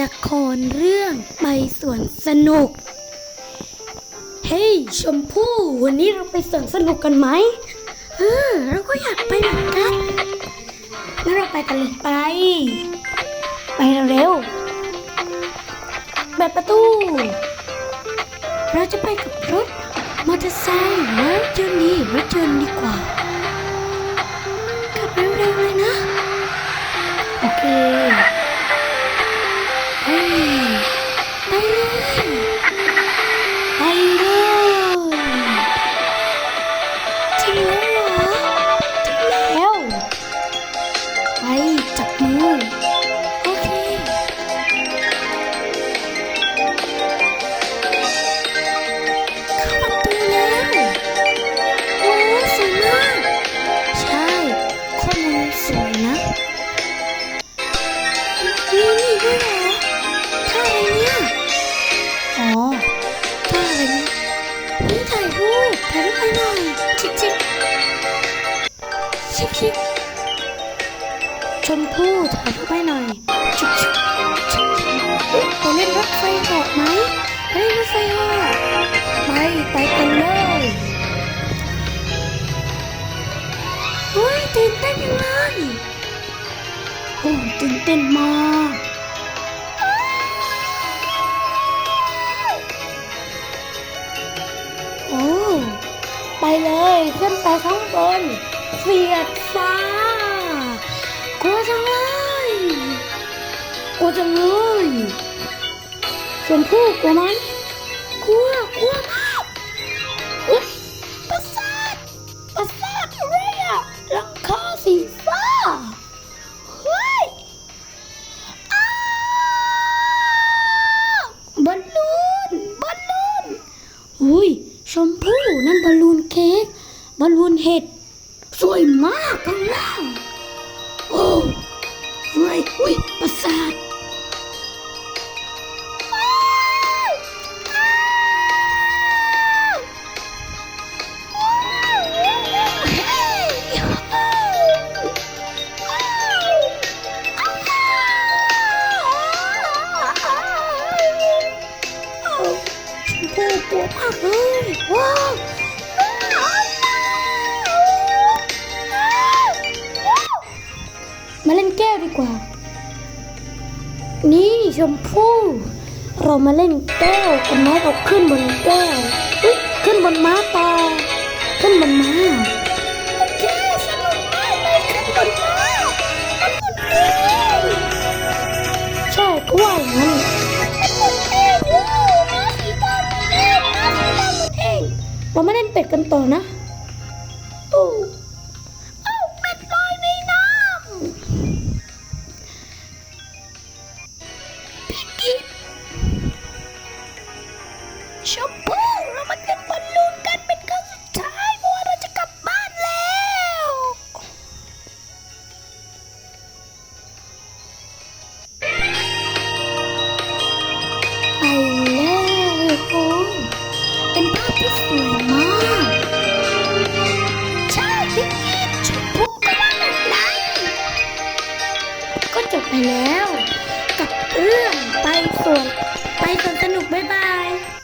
ละครเรื่องไปสวนสนุก เฮ้ยชมพู่ วันนี้เราไปสวนสนุกกันไหมเออเราก็อยากไปเหมือนกันงั้นเราไปกันเลยไป ไปเร็วๆแบบประตู เมพู่ถ่ายรูปไปหน่อยชิคชิคชิคชิคเฮ้ยไปเล่นรถไฟเหาะไหมไปเล่นรถไฟเหาะไปไปกันเลยเฮ้ยตื่นเต้นยังไงโอ้ตื่นเต้นมากโอ้ไปเลยขึ้นไปข้างบนเสียดฟ้า กลัวจังเลยชมพู่กลัวไหมกลัวกลัวมากเฮ้ยประสาทประสาทอะไรอะหลังคาสีฟ้าเฮ้ยอ้าบอลลูนบอลลูนอุ้ยชมพู่นั่นบอลลูนเค้กบอลลูนเห็ดสวยมากข้างล่างโอ้สวยอุ้ย ประสาทชมพู่ก นแก้วดีกว่านี่ชมพู่เรามาเล่นแก้วกันไหมเราขึ้นบนแก้วอุ๊ยขึ้นบนม้าต่อขึ้นบนม้าโอเคสนุกมากเลยขึ้นบนม้ามันหมุนเองใช่ก็ว่าอย่างนั้นมันหมุนเองว้าวม้าสีดำหมุนเองม้าสีดำหมุนเองเรามาเล่นเป็ดกันต่อนะ ชมพู่เรามาขึ้นบอลลูนกันเป็นครั้งสุดท้ายเพราะว่าเราจะกลับบ้านแล้ว ไปแล้วโอ้เป็นภาพที่สวยมาก ใช่พี่ชมพู่ก็ว่าแบบนั้นก็จบไปแล้ว เรื่องไปสวนไปสวนสนุกบ๊ายบาย